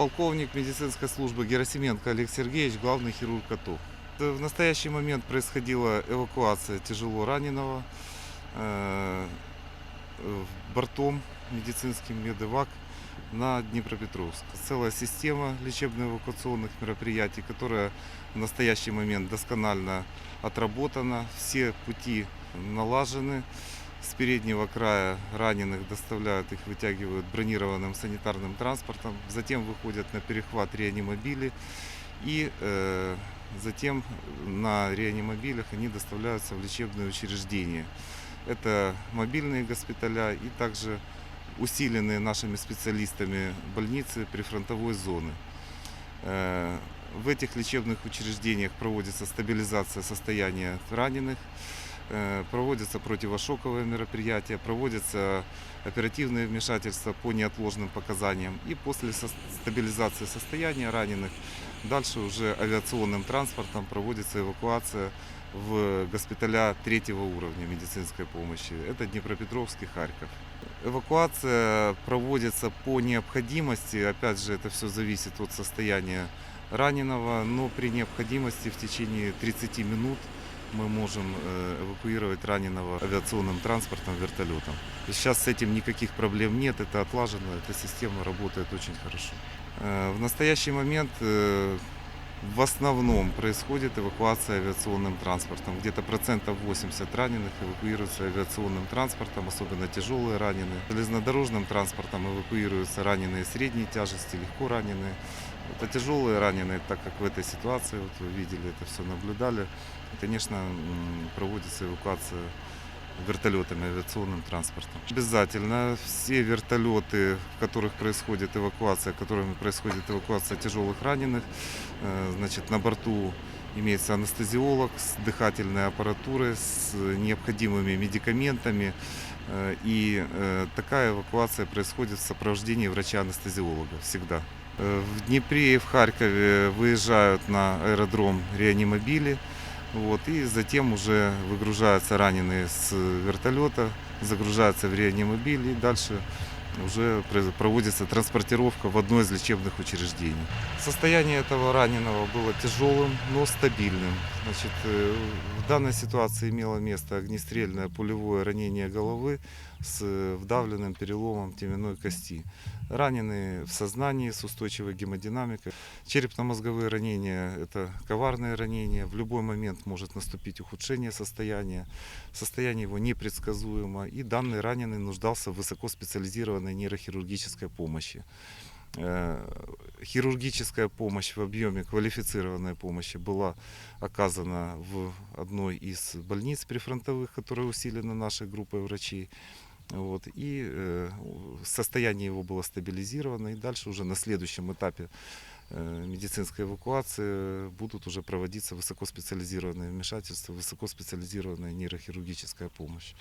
Полковник медицинской службы Герасименко Олег Сергеевич, главный хирург КАТО. Э, В настоящий момент происходила эвакуация тяжело раненого э, бортом медицинским медэвак на Днепропетровск. Целая система лечебно-эвакуационных мероприятий, которая в настоящий момент досконально отработана. Все пути налажены. С переднего края раненых доставляют, их вытягивают бронированным санитарным транспортом. Затем выходят на перехват реанимобили. И э, затем на реанимобилях они доставляются в лечебные учреждения. Это мобильные госпиталя и также усиленные нашими специалистами больницы прифронтовой зоны. Э, В этих лечебных учреждениях проводится стабилизация состояния раненых, проводятся противошоковые мероприятия, проводятся оперативные вмешательства по неотложным показаниям. И после стабилизации состояния раненых дальше уже авиационным транспортом проводится эвакуация в госпиталя третьего уровня медицинской помощи. Это Днепропетровск и Харьков. Эвакуация проводится по необходимости. Опять же, это все зависит от состояния раненого, но при необходимости в течение 30 минут мы можем э, эвакуировать раненого авиационным транспортом, вертолетом. Сейчас с этим никаких проблем нет, это отлажено, эта система работает очень хорошо. Э, В настоящий момент э, в основном происходит эвакуация авиационным транспортом. Где-то процентов 80 раненых эвакуируются авиационным транспортом, особенно тяжелые раненые. Железнодорожным транспортом эвакуируются раненые средней тяжести, легко раненые. Это тяжелые раненые, так как в этой ситуации, вот вы видели, это все наблюдали, конечно, м, проводится эвакуация вертолетами, авиационным транспортом. Обязательно все вертолеты, в которых происходит эвакуация, которыми происходит эвакуация тяжелых раненых, э, значит, на борту имеется анестезиолог с дыхательной аппаратурой, с необходимыми медикаментами. Э, И э, такая эвакуация происходит в сопровождении врача-анестезиолога всегда. Э, В Днепре и в Харькове выезжают на аэродром реанимобили. Вот, и затем уже выгружаются раненые с вертолета, загружаются в реанимобиль и дальше уже проводится транспортировка в одно из лечебных учреждений. Состояние этого раненого было тяжелым, но стабильным. Значит, э, в данной ситуации имело место огнестрельное пулевое ранение головы с э, вдавленным переломом теменной кости. Раненый в сознании с устойчивой гемодинамикой. Черепно-мозговые ранения – это коварные ранения. В любой момент может наступить ухудшение состояния. Состояние его непредсказуемо. И данный раненый нуждался в высокоспециализированной нейрохирургической помощи. Э, Хирургическая помощь в объеме квалифицированной помощи была оказана в одной из больниц прифронтовых, которая усилена нашей группой врачей. Вот, и э, состояние его было стабилизировано, и дальше уже на следующем этапе э, медицинской эвакуации будут уже проводиться высокоспециализированные вмешательства, высокоспециализированная нейрохирургическая помощь.